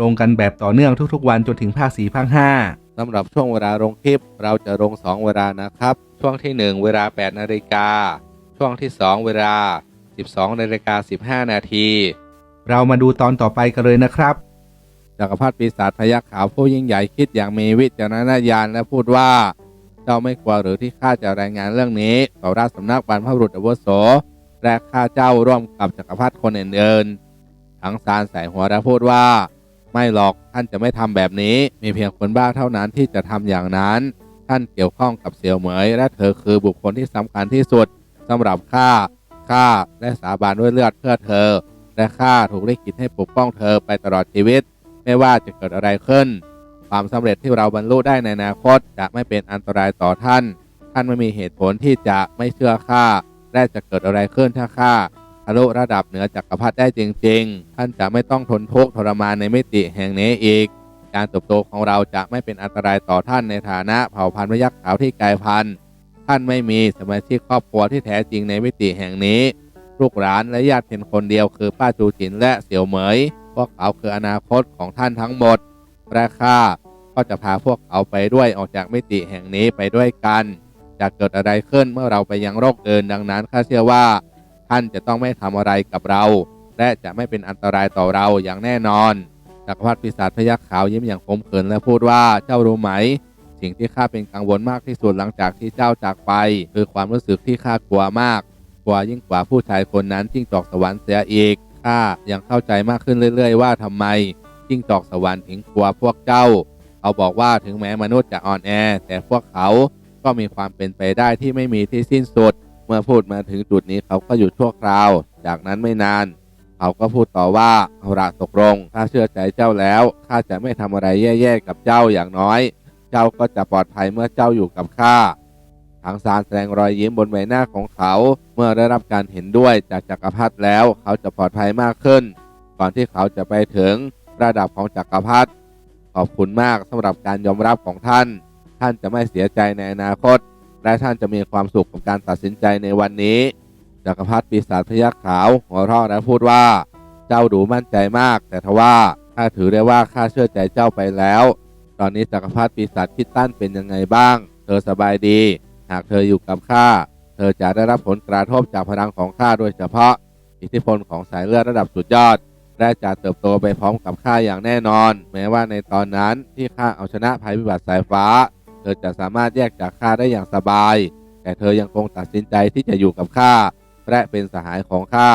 ลงกันแบบต่อเนื่องทุกๆ วันจนถึงภาค4ภาค5สำหรับช่วงเวลาลงคลิป เราจะลง 2 เวลานะครับ ช่วงที่ 1 เวลา 8 นาฬิกา ช่วงที่ 2 เวลา 12 นาฬิกา 15 นาที เรามาดูตอนต่อไปกันเลยนะครับจักรพรรดิปีศาจพยักขาวผู้ยิ่งใหญ่คิดอย่างมีวิจารณญาณและพูดว่า เจ้าไม่กลัวหรือที่ข้าจะรายงานเรื่องนี้ต่อราชสำนักบรรพบุรุษอาวุโสและข้าเจ้าร่วมกับจักรพรรดิคนอื่นๆทั้งซานใส่หัวและพูดว่า ไม่หรอกท่านจะไม่ทำแบบนี้ มีเพียงคนบ้าเท่านั้นที่จะทำอย่างนั้น ท่านเกี่ยวข้องกับเสี่ยวเหมย และเธอคือบุคคลที่สำคัญที่สุดสำหรับข้าข้าและสาบานด้วยเลือดเพื่อเธอ และข้าถูกลิขิตให้ปกป้องเธอไปตลอดชีวิต ไม่ว่าจะเกิดอะไรขึ้น ความสำเร็จที่เราบรรลุได้ในอนาคตจะไม่เป็นอันตรายต่อท่าน ท่านไม่มีเหตุผลที่จะไม่เชื่อข้าและจะเกิดอะไรขึ้นถ้าข้า ทะลุระดับเหนือจักรพรรดิได้จริง ๆ ท่านจะไม่ต้องทนทุกข์ทรมานในมิติแห่งนี้อีก การเติบโตของเราจะไม่เป็นอันตรายต่อท่านในฐานะเผ่าพันธุ์พยักษ์ขาวที่กลายพันธุ์ท่านไม่มีสมาชิกครอบครัวที่แท้จริงในมิติแห่งนี้ ลูกหลานและญาติเพียงคนเดียวคือป้าจูจินและเสี่ยวเหมย พวกเขาคืออนาคตของท่านทั้งหมดและข้าก็จะพาพวกเขาไปด้วยออกจากมิติแห่งนี้ไปด้วยกัน จะเกิดอะไรขึ้นเมื่อเราไปยังโลกอื่นดังนั้นข้าเชื่อว่า ท่านจะต้องไม่ทำอะไรกับเรา และจะไม่เป็นอันตรายต่อเราอย่างแน่นอนจักรพรรดิปีศาจพยักขาวยิ้มอย่างขมขื่นและพูดว่าเจ้ารู้ไหม สิ่งที่ข้าเป็นกังวลมากที่สุดหลังจากที่เจ้าจากไป คือความรู้สึกที่ข้ากลัวมากกว่ายิ่งกว่าผู้ชายคนนั้นจิ้งจอกสวรรค์เสียอีกข้ายังเข้าใจมากขึ้นเรื่อย ๆ ว่าทำไมจิ้งจอกสวรรค์ถึงกลัวพวกเจ้าเขาบอกว่าถึงแม้มนุษย์จะอ่อนแอ แต่พวกเขาก็มีความเป็นไปได้ที่ไม่มีที่สิ้นสุด มื่อพูดมาถึงจุดนี้เขาก็หยุดชั่วคราว จากนั้นไม่นาน เขาก็พูดต่อว่าเอาละตกลงข้าเชื่อใจเจ้าแล้วข้าจะไม่ทำอะไรแย่ๆกับเจ้าอย่างน้อย เจ้าก็จะปลอดภัยเมื่อเจ้าอยู่กับข้าทางซานแสดงรอยยิ้มบนใบหน้าของเขา เมื่อได้รับการเห็นด้วยจากจักรพรรดิแล้ว เขาจะปลอดภัยมากขึ้น ก่อนที่เขาจะไปถึงระดับของจักรพรรดิขอบคุณมากสำหรับการยอมรับของท่าน ท่านจะไม่เสียใจในอนาคต และท่านจะมีความสุขกับการตัดสินใจในวันนี้จักรพรรดิปีศาจพยักขาวหัวเราะและพูดว่า เจ้าดูมั่นใจมาก แต่ทว่าข้าถือได้ว่าข้าเชื่อใจเจ้าไปแล้ว ตอนนี้จักรพรรดิปีศาจคิดตั้นเป็นยังไงบ้าง เธอสบายดี หากเธออยู่กับข้า เธอจะได้รับผลกระทบจากพลังของข้าโดยเฉพาะ อิทธิพลของสายเลือดระดับสุดยอดและจะเติบโตไปพร้อมกับข้าอย่างแน่นอน แม้ว่าในตอนนั้นที่ข้าเอาชนะภัยพิบัติสายฟ้า เธอจะสามารถแยกจากข้าได้อย่างสบาย แต่เธอยังคงตัดสินใจที่จะอยู่กับข้าและเป็นสหายของข้า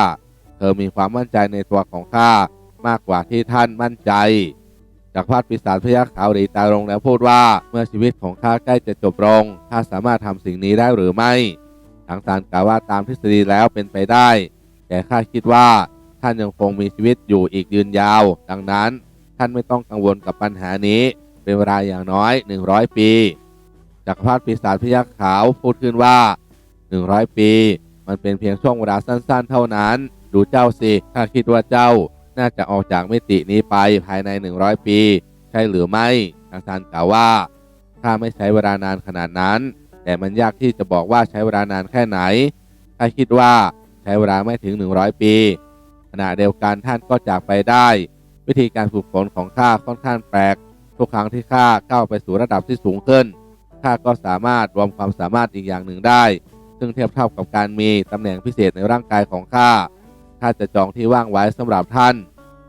เธอมีความมั่นใจในตัวของข้ามากกว่าที่ท่านมั่นใจ จากพรรดิปีศาจพยักขาวหลีตาลงแล้วพูดว่าเมื่อชีวิตของข้าใกล้จะจบลงข้าสามารถทำสิ่งนี้ได้หรือไม่ทางสารกล่าวว่าตามทฤษฎีแล้วเป็นไปได้ แต่ข้าคิดว่าท่านยังคงมีชีวิตอยู่อีกยืนยาว ดังนั้นท่านไม่ต้องกังวลกับปัญหานี้ เป็นเวลาอย่างน้อย 100 ปีจักรพรรดิปีศาจพยักษ์ขาวพูดขึ้นว่า 100 ปี มันเป็นเพียงช่วงเวลาสั้นๆ เท่านั้น ดูเจ้าสิข้าคิดว่าเจ้าน่าจะออกจากมิตินี้ไปภายใน 100 ปี ใช่หรือไม่ทางซานกล่าวว่าถ้าไม่ใช้เวลานานขนาดนั้น แต่มันยากที่จะบอกว่าใช้เวลานานแค่ไหนถ้าคิดว่าใช้เวลาไม่ถึง 100 ปีขณะเดียวกันท่านก็จากไปได้ วิธีการฝึกฝนของข้าค่อนข้างแปลก ทุกครั้งที่ข้าก้าวไปสู่ระดับที่สูงขึ้นข้าก็สามารถรวมความสามารถอีกอย่างหนึ่งได้ ซึ่งเทียบเท่ากับการมีตำแหน่งพิเศษในร่างกายของข้าข้าจะจองที่ว่างไว้สำหรับท่าน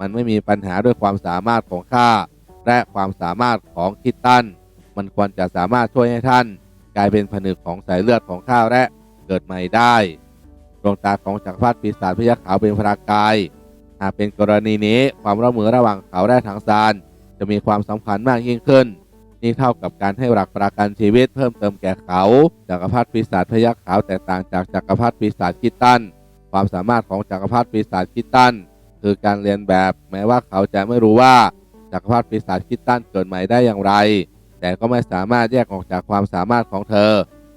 มันไม่มีปัญหาด้วยความสามารถของข้าและความสามารถของคิดตันมันควรจะสามารถช่วยให้ท่าน กลายเป็นผนึกของสายเลือดของข้าและเกิดใหม่ได้ดวงตาของจักรพรรดิปีศาจพยักขาวเป็นพรากายหากเป็นกรณีนี้ความร่วมมือระหว่างเขาและทางซาน จะมีความสำคัญมากยิ่งขึ้น นี่เท่ากับการให้หลักประกันชีวิตเพิ่มเติมแก่เขาจักรพรรดิปีศาจพยักขาวแตกต่างจากจักรพรรดิปีศาจคิดตัน ความสามารถของจักรพรรดิปีศาจคิดตัน คือการเรียนแบบแม้ว่าเขาจะไม่รู้ว่าจักรพรรดิปีศาจคิดตันเกิดใหม่ได้อย่างไร แต่ก็ไม่สามารถแยกออกจากความสามารถของเธอ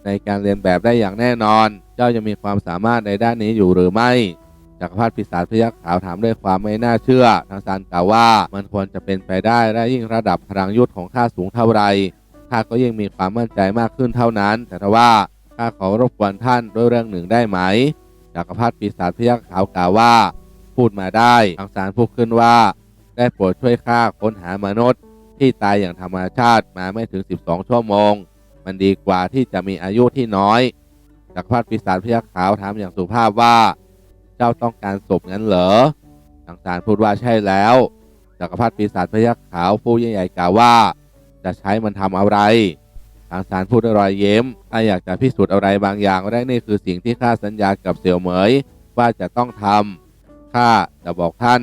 ในการเรียนแบบได้อย่างแน่นอน เจ้ายังมีความสามารถในด้านนี้อยู่หรือไม่ จักรพรรดิปีศาจพยักขาวถามด้วยความไม่น่าเชื่อ ทางซานกล่าวว่ามันควรจะเป็นไปได้และยิ่งระดับพลังยุทธของข้าสูงเท่าไรข้าก็ยิ่งมีความมั่นใจมากขึ้นเท่านั้น แต่ทว่าข้าขอรบกวนท่านด้วยเรื่องหนึ่งได้ไหมจักรพรรดิปีศาจพยักขาวกล่าวว่า พูดมาได้ทางสารพูดขึ้นว่า ได้โปรดช่วยข้าค้นหามนุษย์ที่ตายอย่างธรรมชาติมาไม่ถึง 12 ชั่วโมง มันดีกว่าที่จะมีอายุที่น้อยจักรพรรดิปีศาจพยักขาวถามอย่างสุภาพว่า จ้าต้องการศพงั้นเหรอทางสารพูดว่าใช่แล้วจักรพรรดิปีศาจพยักขาวผู้ใหญ่กล่าวว่า จะใช้มันทำอะไรทางสารพูดด้วยรอยเย้มถ้าอยากจะพิสูจน์อะไรบางอย่างและนี่คือสิ่งที่ข้าสัญญากับเสี่ยวเหมย ว่าจะต้องทำข้าจะบอกท่าน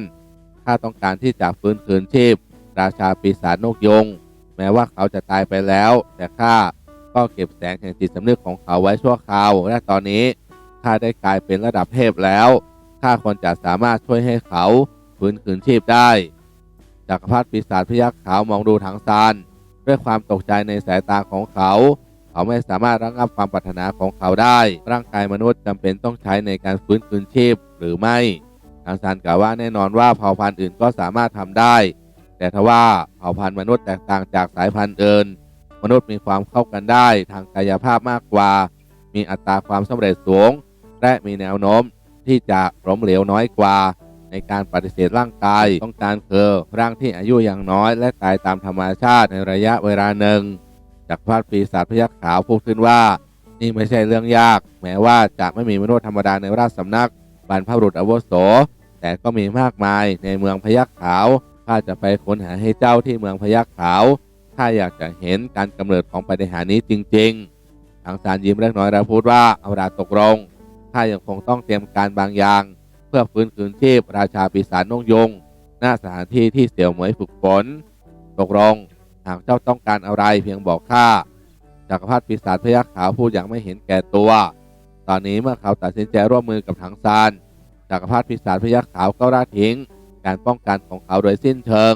ข้าต้องการที่จะฟื้นคืนชีพ ราชาปีศาจนกยง แม้ว่าเขาจะตายไปแล้ว แต่ข้าก็เก็บแสงแห่งจิตสำนึกของเขาไว้ชั่วคราวและตอนนี้ ข้าได้กลายเป็นระดับเทพแล้วข้าควรจะสามารถช่วยให้เขาฟื้นคืนชีพได้จักรพรรดิปีศาจพยักขาวมองดูถังซานด้วยความตกใจในสายตาของเขา เขาไม่สามารถระงับความปรารถนาของเขาได้ ร่างกายมนุษย์จำเป็นต้องใช้ในการฟื้นคืนชีพหรือไม่ทางซานกล่าวว่าแน่นอนว่าเผ่าพันธุ์อื่นก็สามารถทำได้ แต่ทว่าเผ่าพันธุ์มนุษย์แตกต่างจากสายพันธุ์อื่นมนุษย์มีความเข้ากันได้ ทางกายภาพมากกว่า มีอัตราความสำเร็จสูง และมีแนวโน้มที่จะล้มเหลวน้อยกว่า ในการปฏิเสธร่างกาย ต้องการคือร่างที่อายุอย่างน้อย และตายตามธรรมชาติในระยะเวลาหนึ่ง จากพรรดิปีศาจพยักขาวพูดขึ้นว่า นี่ไม่ใช่เรื่องยาก แม้ว่าจะไม่มีมนุษย์ธรรมดาในราชสำนักบรรพบุรุษอวโส แต่ก็มีมากมายในเมืองพยักขาวข้าจะไปค้นหาให้เจ้าที่เมืองพยักขาวข้าอยากจะเห็นการกำเนิดของปฏิหารนี้จริง ๆ ทางสารยิ้มเล็กน้อยแล้วพูดว่าเอาดาตกลง ข้ายังคงต้องเตรียมการบางอย่าง เพื่อฟื้นคืนชีพราชาปีศาจนงยง หน้าสถานที่ที่เสี่ยวเหมยฝึกฝนตกลงหากเจ้าต้องการอะไรเพียงบอกข้าจักรพรรดิปีศาจพยักขาวพูดอย่างไม่เห็นแก่ตัว ตอนนี้เมื่อเขาตัดสินใจร่วมมือกับถังซานจักรพรรดิปีศาจพยักขาวก็ละทิ้ง การป้องกันของเขาโดยสิ้นเชิง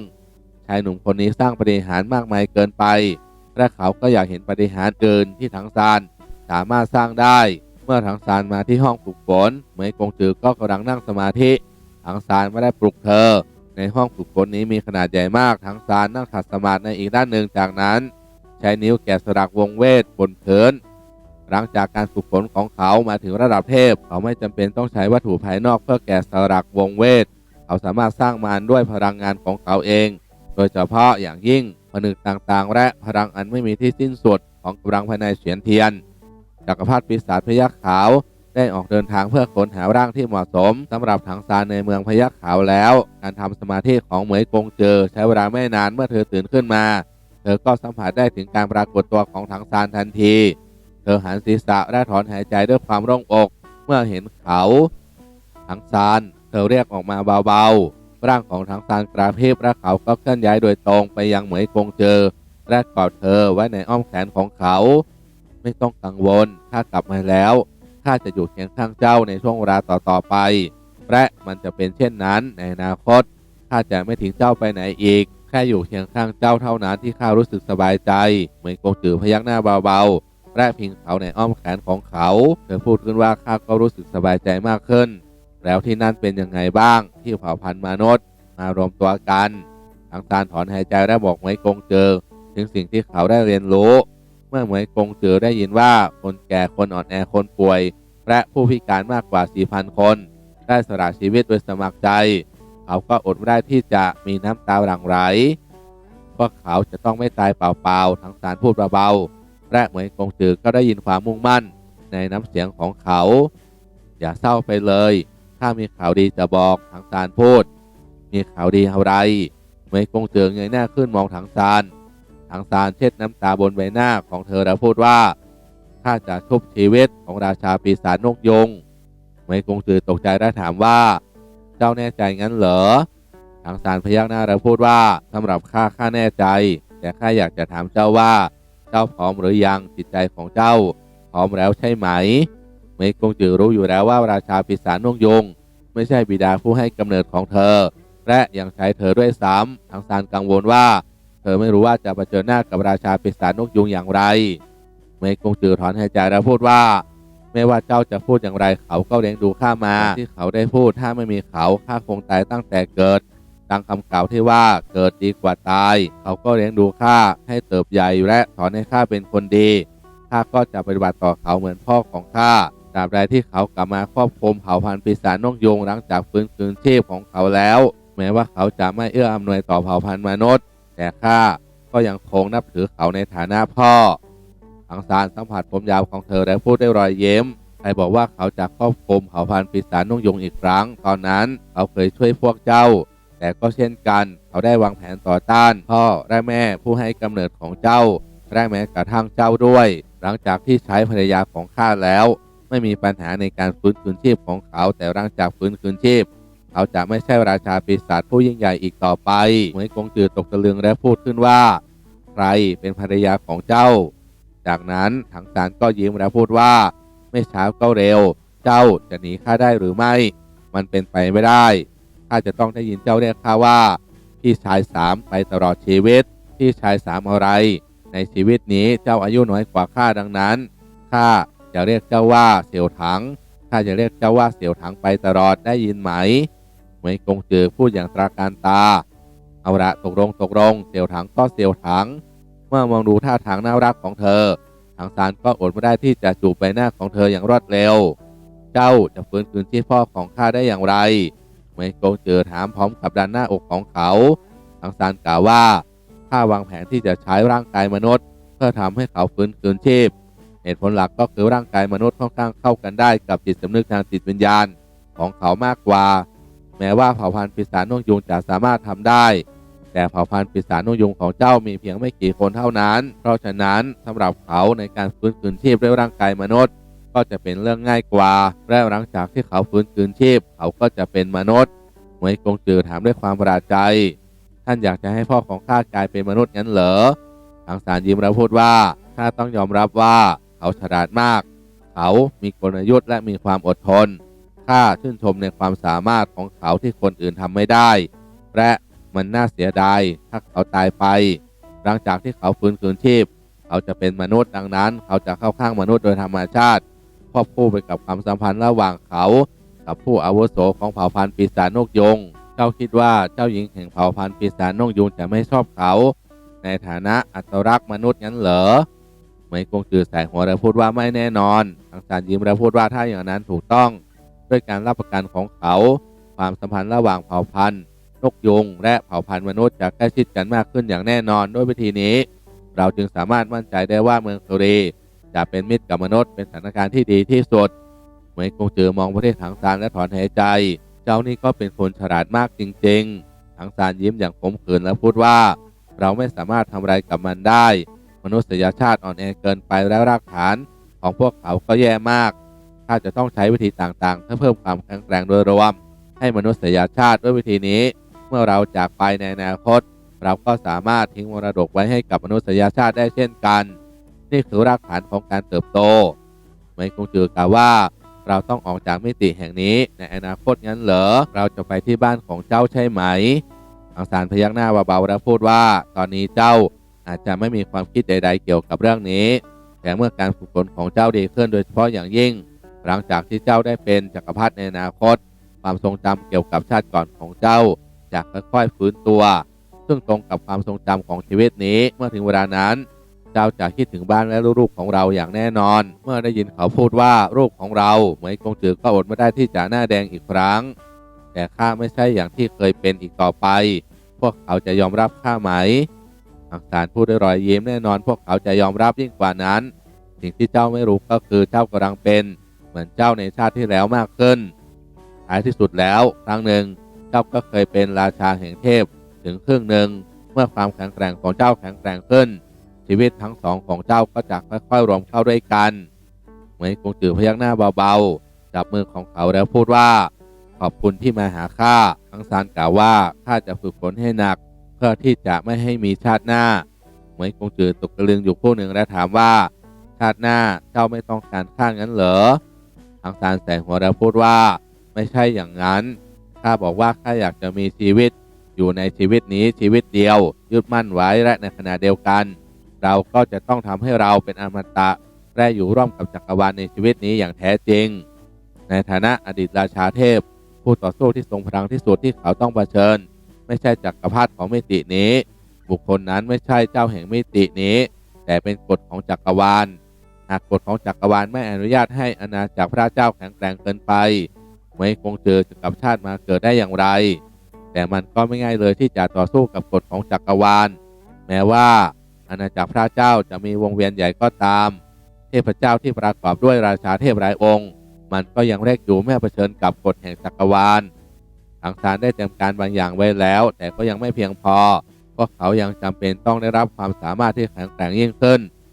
ชายหนุ่มคนนี้สร้างปฏิหารมากมายเกินไปและเขาก็อยากเห็นปฏิหารย์อื่นที่ถังซานสามารถสร้างได้ เมื่อถังซานมาที่ห้องฝึกฝนเหมยกงจือก็กำลังนั่งสมาธิถังซานไม่ได้ปลุกเธอ ในห้องฝึกฝนนี้มีขนาดใหญ่มากถังซานนั่งขัดสมาธิในอีกด้านหนึ่งจากนั้น ใช้นิ้วแกะสลักวงเวทบนพื้นหลังจากการฝึกฝนของเขามาถึงระดับเทพ เขาไม่จำเป็นต้องใช้วัตถุภายนอกเพื่อแกะสลักวงเวท เขาสามารถสร้างมันด้วยพลังงานของเขาเอง โดยเฉพาะอย่างยิ่งผนึกต่างๆ และพลังอันไม่มีที่สิ้นสุดของกำลังภายในเฉียนเทียน จักรพรรดิปีศาจพยัคฆ์ขาว ได้ออกเดินทางเพื่อค้นหาร่างที่เหมาะสมสำหรับถังซานในเมืองพยัคฆ์ขาวแล้ว การทำสมาธิของเหมยกงเจอ ใช้เวลาไม่นานเมื่อเธอตื่นขึ้นมา เธอก็สัมผัสได้ถึงการปรากฏตัวของถังซานทันที เธอหันศีรษะและถอนหายใจด้วยความโล่งอก เมื่อเห็นเขาถังซานเธอเรียกออกมาเบาๆ ร่างของถังซานกระพริบและเขาก็เคลื่อนย้ายโดยตรงไปยังเหมยกงเจอและกอดเธอไว้ในอ้อมแขนของเขา ไม่ต้องกังวลข้ากลับมาแล้วข้าจะอยู่เคียงข้างเจ้าในช่วงเวลาต่อๆไป และมันจะเป็นเช่นนั้นในอนาคตข้าจะไม่ทิ้งเจ้าไปไหนอีก แค่อยู่เคียงข้างเจ้าเท่านั้นที่ข้ารู้สึกสบายใจ เหมือนกงจือพยักหน้าเบาๆ และพิงเขาในอ้อมแขนของเขา เธอพูดขึ้นว่าข้าก็รู้สึกสบายใจมากขึ้น แล้วที่นั่นเป็นยังไงบ้าง ที่เผ่าพันธุ์มนุษย์มารวมตัวกันทางตาลถอนหายใจและบอกเหมยกงเจอ ถึงสิ่งที่เขาได้เรียนรู้ เมื่อเหมยกงเจอได้ยินว่าคนแก่คนอ่อนแอคนป่วย และผู้พิการมากกว่า 4,000 คน ได้สละชีวิตโดยสมัครใจ เขาก็อดไม่ได้ที่จะมีน้ำตาหลั่งไหลพวกเขาจะต้องไม่ตายเปล่าๆทั้งสารพูดเบาๆและเหมยกงจือก็ได้ยินความมุ่งมั่น ในน้ำเสียงของเขา อย่าเศร้าไปเลย ถ้ามีข่าวดีจะบอกถังซานพูด มีข่าวดีอะไรเหมยกงจือเงยหน้าขึ้นมองถังซาน ถังซานเช็ดน้ำตาบนใบหน้าของเธอแล้วพูดว่าข้าจะชุบชีวิตของราชาปีศาจนกยงเหมยกงจือตกใจและถามว่า เจ้าแน่ใจงั้นเหรอถังซานพยักหน้าแล้วพูดว่าสำหรับข้าข้าแน่ใจ แต่ข้าอยากจะถามเจ้าว่า เจ้าพร้อมหรือยังจิตใจของเจ้า พร้อมแล้วใช่ไหมเหมยกงจือรู้อยู่แล้วว่าราชาปีศาจนกยง ไม่ใช่บิดาผู้ให้กำเนิดของเธอ และยังใช้เธอด้วยซ้ำทางซานกังวลว่า เธอไม่รู้ว่าจะเผชิญหน้ากับราชาปีศาจนกยุงอย่างไร เมยกงจือถอนหายใจแล้วพูดว่า ไม่ว่าเจ้าจะพูดอย่างไรเขาก็เลี้ยงดูข้ามา ที่เขาได้พูดถ้าไม่มีเขาข้าคงตายตั้งแต่เกิดดังคำกล่าวที่ว่าเกิดดีกว่าตาย เขาก็เลี้ยงดูข้าให้เติบใหญ่และสอนให้ข้าเป็นคนดีข้าก็จะปฏิบัติต่อเขาเหมือนพ่อของข้าตราบใดที่เขากลับมาครอบคุมเผ่าพันธุ์ปีศาจนกยุงหลังจากฟื้นคืนชีพของเขาแล้ว แม้ว่าเขาจะไม่เอื้ออำนวยต่อเผ่าพันธุ์มนุษย์ แต่ข้าก็ยังคงนับถือเขาในฐานะพ่อทังสารสัมผัสผมยาวของเธอและพูดด้วยรอยเย้มใครบอกว่าเขาจะครอบคลุมเผ่าพันธุ์ปีศาจนกยุงอีกครั้ง ตอนนั้นเขาเคยช่วยพวกเจ้า แต่ก็เช่นกัน เขาได้วางแผนต่อต้าน พ่อและแม่ผู้ให้กำเนิดของเจ้าและแม้กระทั่งเจ้าด้วย หลังจากที่ใช้ภรรยาของข้าแล้ว ไม่มีปัญหาในการฟื้นคืนชีพของเขา แต่หลังจากฟื้นคืนชีพ เขาจะไม่ใช่ราชาปีศาจผู้ยิ่งใหญ่อีกต่อไปเหมยกงจือตกตะลึงและพูดขึ้นว่า ใครเป็นภรรยาของเจ้า จากนั้นถังสารก็ยิ้มและพูดว่า ไม่ช้าก็เร็ว เจ้าจะหนีข้าได้หรือไม่ มันเป็นไปไม่ได้ข้าจะต้องได้ยินเจ้าเรียกข้าว่า พี่ชายสามไปตลอดชีวิต พี่ชายสามอะไร ในชีวิตนี้เจ้าอายุน้อยกว่าข้าดังนั้นข้าจะเรียกเจ้าว่าเสี่ยวถังข้าจะเรียกเจ้าว่าเสี่ยวถังไปตลอดได้ยินไหม เหมยกงจือพูดอย่างตราการตา เอาละตกลงตกลงเสี่ยวถังก็เสี่ยวถัง เมื่อมองดูท่าทางน่ารักของเธอทางซานก็อดไม่ได้ที่จะจูบใบหน้าของเธออย่างรวดเร็ว เจ้าจะฟื้นคืนชีพพ่อของข้าได้อย่างไรเหมยกงเจอถามพร้อมกับดันหน้าอกของเขาทางซานกล่าวว่าข้าวางแผนที่จะใช้ร่างกายมนุษย์ เพื่อทำให้เขาฟื้นคืนชีพเหตุผลหลักก็คือร่างกายมนุษย์ค่อนข้างเข้ากันได้กับจิตสำนึกทางจิตวิญญาณของเขามากกว่า แม้ว่าเผ่าพันธุ์ปีศาจนกยุงจะสามารถทำได้ แต่เผ่าพันธุ์ปีศาจนกยุงของเจ้ามีเพียงไม่กี่คนเท่านั้น เพราะฉะนั้นสำหรับเขาในการฟื้นคืนชีพด้วยร่างกายมนุษย์ก็จะเป็นเรื่องง่ายกว่า และหลังจากที่เขาฟื้นคืนชีพ เขาก็จะเป็นมนุษย์หมวยกงจือถามด้วยความประหลาดใจ ท่านอยากจะให้พ่อของข้ากลายเป็นมนุษย์งั้นเหรอ ทางสารยิ้มแล้วพูดว่าข้าต้องยอมรับว่าเขาฉลาดมาก เขามีกลยุทธ์และมีความอดทน ข้าชื่นชมในความสามารถของเขาที่คนอื่นทำไม่ได้ และมันน่าเสียดายถ้าเขาตายไป หลังจากที่เขาฟื้นคืนชีพ เขาจะเป็นมนุษย์ดังนั้น เขาจะเข้าข้างมนุษย์โดยธรรมชาติควบคู่ไปกับความสัมพันธ์ระหว่างเขา กับผู้อาวุโสของเผ่าพันธุ์ปีศาจนกยงเจ้าคิดว่าเจ้าหญิงแห่งเผ่าพันธุ์ปีศาจนกยุงจะไม่ชอบเขา ในฐานะอัตรักษ์มนุษย์งั้นเหรอเหมยกงจือสายหัวแล้วพูดว่าไม่แน่นอนทางสารยิ้มแล้วพูดว่าถ้าอย่างนั้นถูกต้อง ด้วยการรับประกันของเขา ความสัมพันธ์ระหว่างเผ่าพันธุ์นกยุงและเผ่าพันธุ์มนุษย์จะใกล้ชิดกันมากขึ้นอย่างแน่นอนด้วยวิธีนี้ เราจึงสามารถมั่นใจได้ว่าเมืองสุรีจะเป็นมิตรกับมนุษย์เป็นสถานการณ์ที่ดีที่สุดเหมยกงจือมองประเทศถังซานและถอนหายใจ เจ้านี่ก็เป็นคนฉลาดมากจริงๆถังซานยิ้มอย่างขมขื่นและพูดว่า เราไม่สามารถทำอะไรกับมันได้ มนุษยชาติอ่อนแอเกินไปและรากฐานของพวกเขาก็แย่มาก ถ้าจะต้องใช้วิธีต่างๆ เพื่อเพิ่มความแข็งแกร่งโดยรวม ให้มนุษยชาติด้วยวิธีนี้ เมื่อเราจากไปในอนาคต เราก็สามารถทิ้งมรดกไว้ให้กับมนุษยชาติได้เช่นกัน นี่คือรากฐานของการเติบโตเหมยคงจือกล่าวว่าเราต้องออกจากมิติแห่งนี้ในอนาคตงั้นเหรอ เราจะไปที่บ้านของเจ้าใช่ไหม อังสารพยักหน้าเบาๆแล้วพูดว่า ตอนนี้เจ้าอาจจะไม่มีความคิดใด ๆ เกี่ยวกับเรื่องนี้ แต่เมื่อการฝึกฝนของเจ้าดีขึ้นโดยเฉพาะอย่างยิ่ง หลังจากที่เจ้าได้เป็นจักรพรรดิในอนาคต ความทรงจำเกี่ยวกับชาติก่อนของเจ้าจะค่อยๆฟื้นตัว ซึ่งตรงกับความทรงจำของชีวิตนี้เมื่อถึงเวลานั้น เจ้าจะคิดถึงบ้านและลูกของเราอย่างแน่นอน เมื่อได้ยินเขาพูดว่าลูกของเราเหมยกงจือก็อดไม่ได้ที่จะหน้าแดงอีกครั้ง แต่ข้าไม่ใช่อย่างที่เคยเป็นอีกต่อไป พวกเขาจะยอมรับข้าไหมอังสารพูดด้วยรอยยิ้มแน่นอน พวกเขาจะยอมรับยิ่งกว่านั้น สิ่งที่เจ้าไม่รู้ก็คือเจ้ากำลังเป็น เหมือนเจ้าในชาติที่แล้วมากขึ้น ท้ายที่สุดแล้วครั้งหนึ่งเจ้าก็เคยเป็นราชาแห่งเทพถึงครึ่งหนึ่งเมื่อความแข็งแกร่งของเจ้าแข็งแกร่งขึ้น ชีวิตทั้งสองของเจ้าก็จะค่อยๆรวมเข้าด้วยกันเหมือนกงจือพยักหน้าเบาๆจับมือของเขาแล้วพูดว่า ขอบคุณที่มาหาข้าทั้งซานกล่าวว่าข้าจะฝึกฝนให้หนัก เพื่อที่จะไม่ให้มีชาติหน้าเหมือนกงจือตกตะลึงอยู่ผู้หนึ่งและถามว่า ชาติหน้าเจ้าไม่ต้องการข้างั้นเหรอ ทางซานแสงหัวแล้วพูดว่า ไม่ใช่อย่างนั้นข้าบอกว่าข้าอยากจะมีชีวิตอยู่ในชีวิตนี้ชีวิตเดียว ยึดมั่นไว้และในขณะเดียวกัน เราก็จะต้องทำให้เราเป็นอมตะและอยู่ร่วมกับจักรวาลในชีวิตนี้อย่างแท้จริง ในฐานะอดีตราชาเทพ ผู้ต่อสู้ที่ทรงพลังที่สุดที่เขาต้องเผชิญ ไม่ใช่จักรพรรดิของมิตินี้ บุคคลนั้นไม่ใช่เจ้าแห่งมิตินี้ แต่เป็นกฎของจักรวาลากกฎของจักรวาลไม่อนุญาตให้อาณาจักรพระเจ้าแข็งแกร่งเกินไป ไม่คงเจอกับชาติมาเกิดได้อย่างไร แต่มันก็ไม่ง่ายเลยที่จะต่อสู้กับกฎของจักรวาล แม้ว่าอาณาจักรพระเจ้าจะมีวงเวียนใหญ่ก็ตาม เทพเจ้าที่ประกอบด้วยราชาเทพหลายองค์ มันก็ยังเล็กอยู่แม้เผชิญกับกฎแห่งจักรวาลทางซานได้เตรียมการบางอย่างไว้แล้ว แต่ก็ยังไม่เพียงพอเพราะเขายังจำเป็นต้องได้รับความสามารถที่แข็งแกร่งยิ่งขึ้น